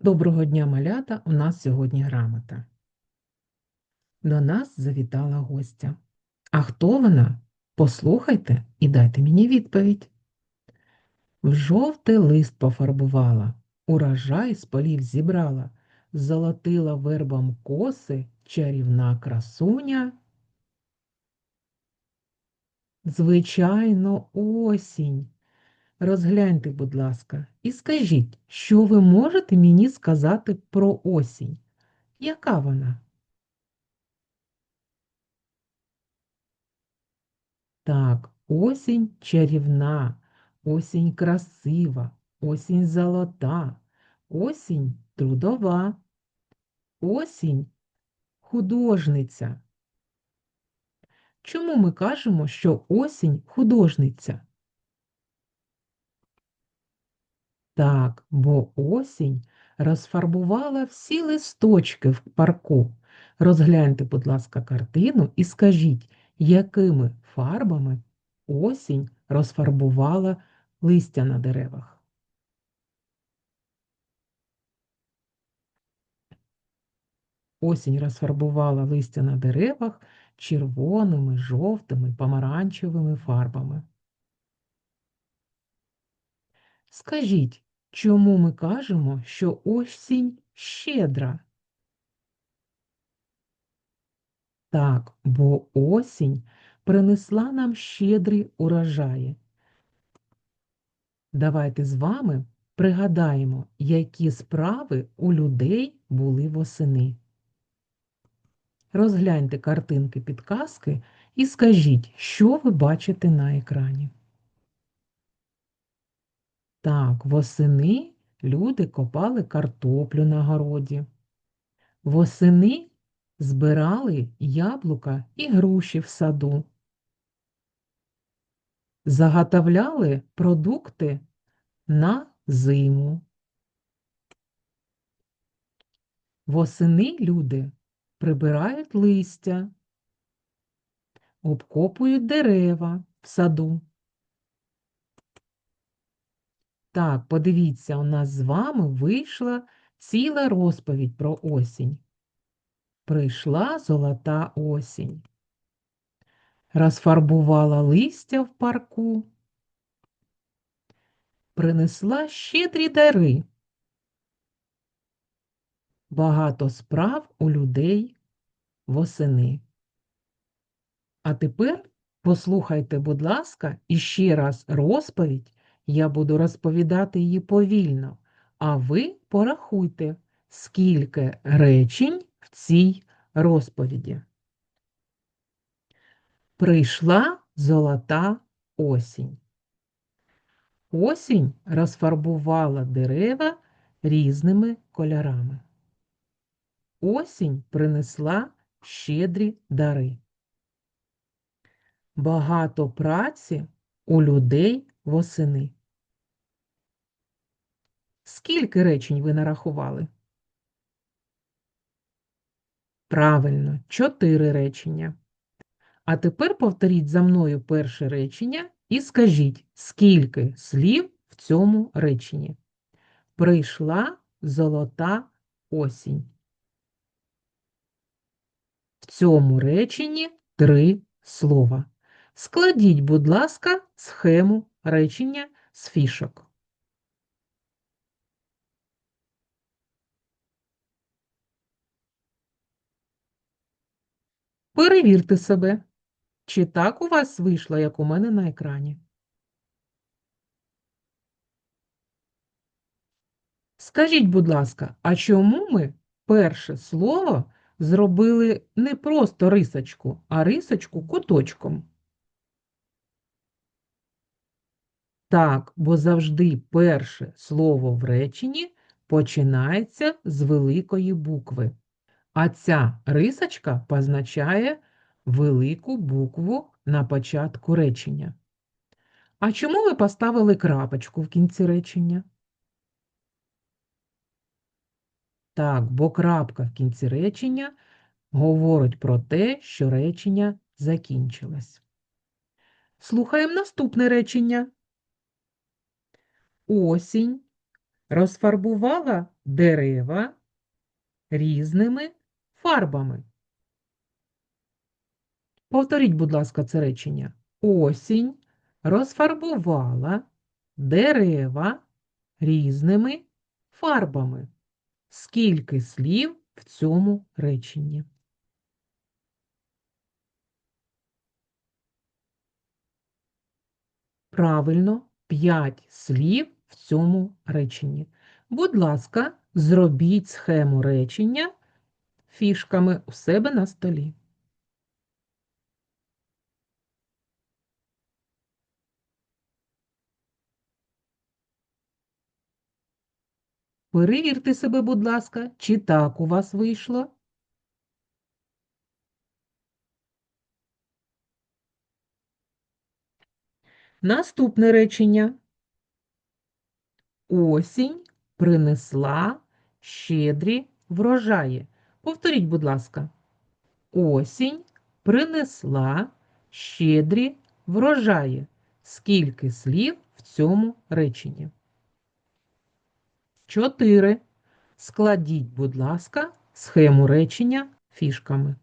Доброго дня, малята! У нас сьогодні грамота. До нас завітала гостя. А хто вона? Послухайте і дайте мені відповідь. В жовтий лист пофарбувала, урожай з полів зібрала, золотила вербам коси, чарівна красуня. Звичайно, осінь. Розгляньте, будь ласка, і скажіть, що ви можете мені сказати про осінь? Яка вона? Так, осінь чарівна, осінь красива, осінь золота, осінь трудова, осінь художниця. Чому ми кажемо, що осінь художниця? Так, бо осінь розфарбувала всі листочки в парку. Розгляньте, будь ласка, картину і скажіть, якими фарбами осінь розфарбувала листя на деревах. Осінь розфарбувала листя на деревах червоними, жовтими, помаранчевими фарбами. Скажіть, чому ми кажемо, що осінь щедра? Так, бо осінь принесла нам щедрі урожаї. Давайте з вами пригадаємо, які справи у людей були восени. Розгляньте картинки підказки і скажіть, що ви бачите на екрані. Так, восени люди копали картоплю на городі. Восени збирали яблука і груші в саду. Заготовляли продукти на зиму. Восени люди прибирають листя, обкопують дерева в саду. Так, подивіться, у нас з вами вийшла ціла розповідь про осінь. Прийшла золота осінь, розфарбувала листя в парку, принесла щедрі дари. Багато справ у людей восени. А тепер послухайте, будь ласка, іще раз розповідь. Я буду розповідати її повільно, а ви порахуйте, скільки речень в цій розповіді. Прийшла золота осінь. Осінь розфарбувала дерева різними кольорами. Осінь принесла щедрі дари. Багато праці у людей восени. Скільки речень ви нарахували? Правильно, чотири речення. А тепер повторіть за мною перше речення і скажіть, скільки слів в цьому реченні. Прийшла золота осінь. В цьому реченні три слова. Складіть, будь ласка, схему речення з фішок. Перевірте себе, чи так у вас вийшло, як у мене на екрані. Скажіть, будь ласка, а чому ми перше слово зробили не просто рисочку, а рисочку куточком? Так, бо завжди перше слово в реченні починається з великої букви. А ця рисочка позначає велику букву на початку речення. А чому ви поставили крапочку в кінці речення? Так, бо крапка в кінці речення говорить про те, що речення закінчилось. Слухаємо наступне речення. Осінь розфарбувала дерева різними фарбами. Повторіть, будь ласка, це речення. Осінь розфарбувала дерева різними фарбами. Скільки слів в цьому реченні? Правильно, 5 слів в цьому реченні. Будь ласка, зробіть схему речення фішками у себе на столі. Перевірте себе, будь ласка, чи так у вас вийшло. Наступне речення. Осінь принесла щедрі врожаї. Повторіть, будь ласка. Осінь принесла щедрі врожаї. Скільки слів в цьому реченні? Чотири. Складіть, будь ласка, схему речення фішками.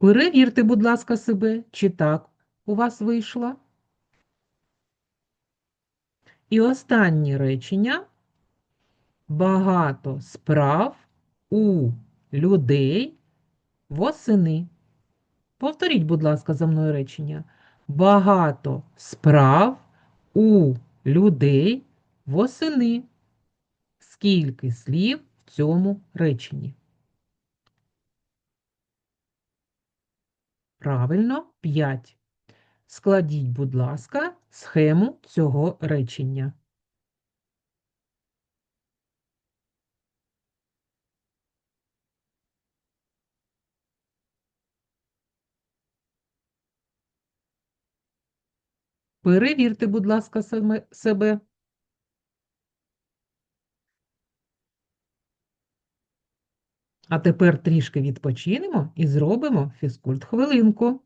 Перевірте, будь ласка, себе, чи так у вас вийшло. І останнє речення. Багато справ у людей восени. Повторіть, будь ласка, за мною речення. Багато справ у людей восени. Скільки слів в цьому реченні? Правильно, 5. Складіть, будь ласка, схему цього речення. Перевірте, будь ласка, себе. А тепер трішки відпочинемо і зробимо фізкульт хвилинку.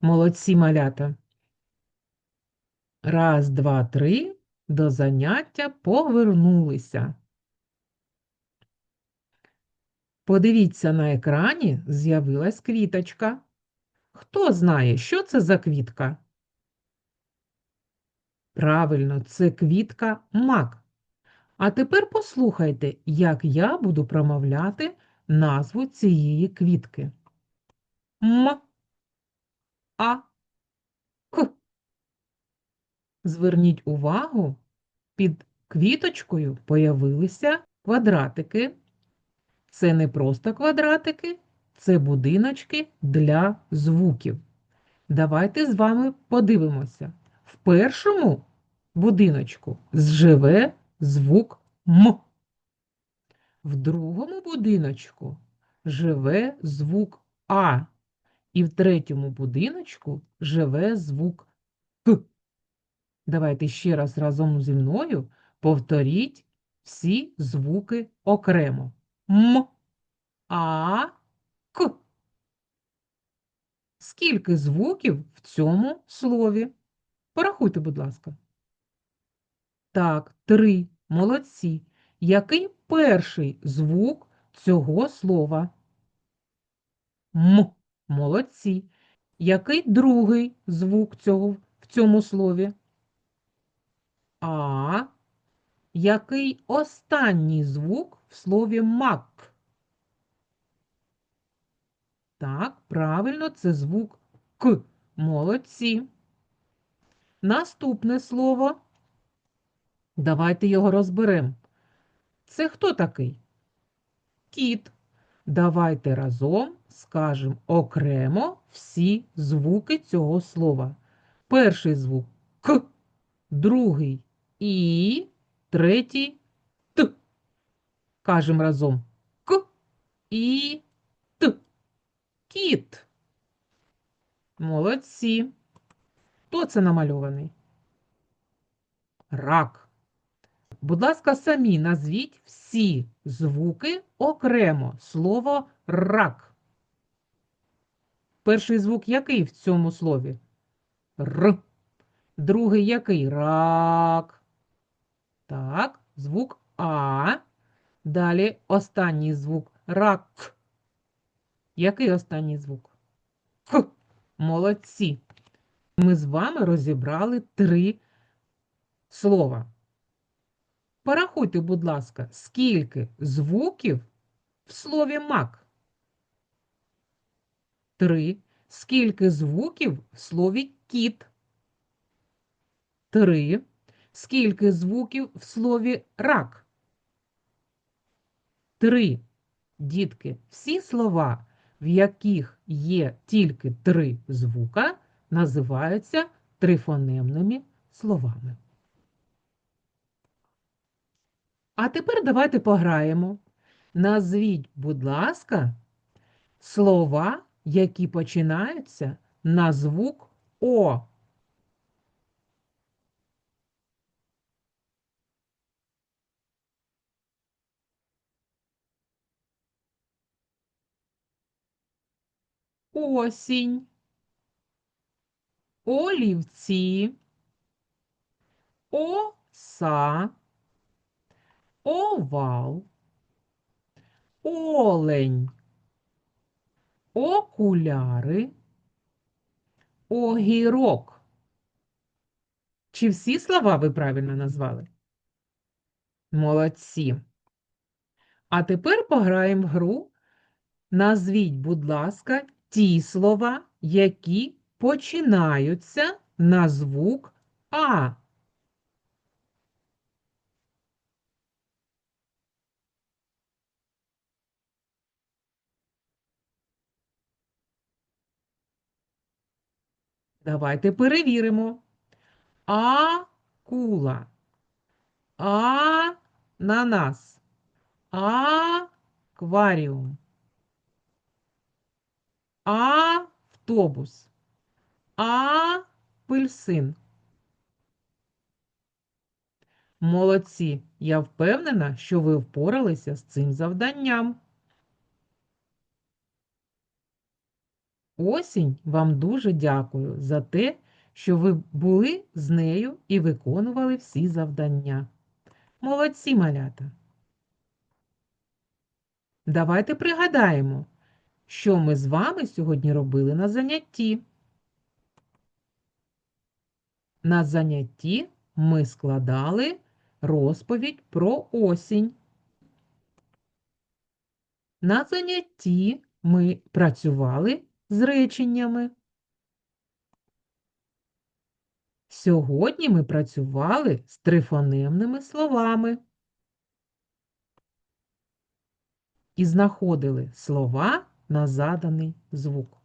Молодці малята. Раз, два, три. До заняття повернулися. Подивіться, на екрані з'явилась квіточка. Хто знає, що це за квітка? Правильно, це квітка мак. А тепер послухайте, як я буду промовляти назву цієї квітки. М. А. К. Зверніть увагу, під квіточкою появилися квадратики. Це не просто квадратики, це будиночки для звуків. Давайте з вами подивимося. В першому будиночку живе звук М. В другому будиночку живе звук А. І в третьому будиночку живе звук К. Давайте ще раз разом зі мною повторіть всі звуки окремо. М, А, К. Скільки звуків в цьому слові? Порахуйте, будь ласка. Так, три. Молодці. Який перший звук цього слова? М. Молодці. Який другий звук цього в цьому слові? А. Який останній звук в слові мак? Так, правильно, це звук К. Молодці. Наступне слово. Давайте його розберемо. Це хто такий? Кіт. Давайте разом скажемо окремо всі звуки цього слова. Перший звук К, другий І, третій Т. Кажемо разом К, І, Т. Кіт. Молодці. Хто це намальований? Рак. Будь ласка, самі назвіть всі звуки окремо слово рак. Перший звук який в цьому слові? Р. Другий який? Рак. Так, звук А. Далі останній звук рак. Який останній звук? К. Молодці. Ми з вами розібрали три слова. Порахуйте, будь ласка, скільки звуків в слові мак? Три. Скільки звуків в слові кіт? Три. Скільки звуків в слові рак? Три. Дітки, всі слова, в яких є тільки три звука, називаються трифонемними словами. А тепер давайте пограємо. Назвіть, будь ласка, слова, які починаються на звук О. Осінь, олівці, оса, овал, олень, окуляри, огірок. Чи всі слова ви правильно назвали? Молодці. А тепер пограємо в гру. Назвіть, будь ласка, ті слова, які починаються на звук А. Давайте перевіримо. Акула. Ананас. Акваріум. Автобус. Апельсин. Молодці. Я впевнена, що ви впоралися з цим завданням. Осінь вам дуже дякую за те, що ви були з нею і виконували всі завдання. Молодці, малята! Давайте пригадаємо, що ми з вами сьогодні робили на занятті. На занятті ми складали розповідь про осінь. На занятті ми працювали з реченнями. Сьогодні ми працювали з трифонемними словами і знаходили слова на заданий звук.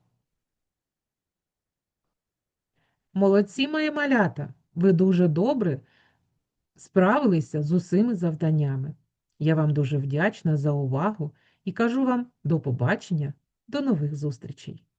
Молодці мої малята! Ви дуже добре справилися з усіми завданнями. Я вам дуже вдячна за увагу і кажу вам до побачення, до нових зустрічей!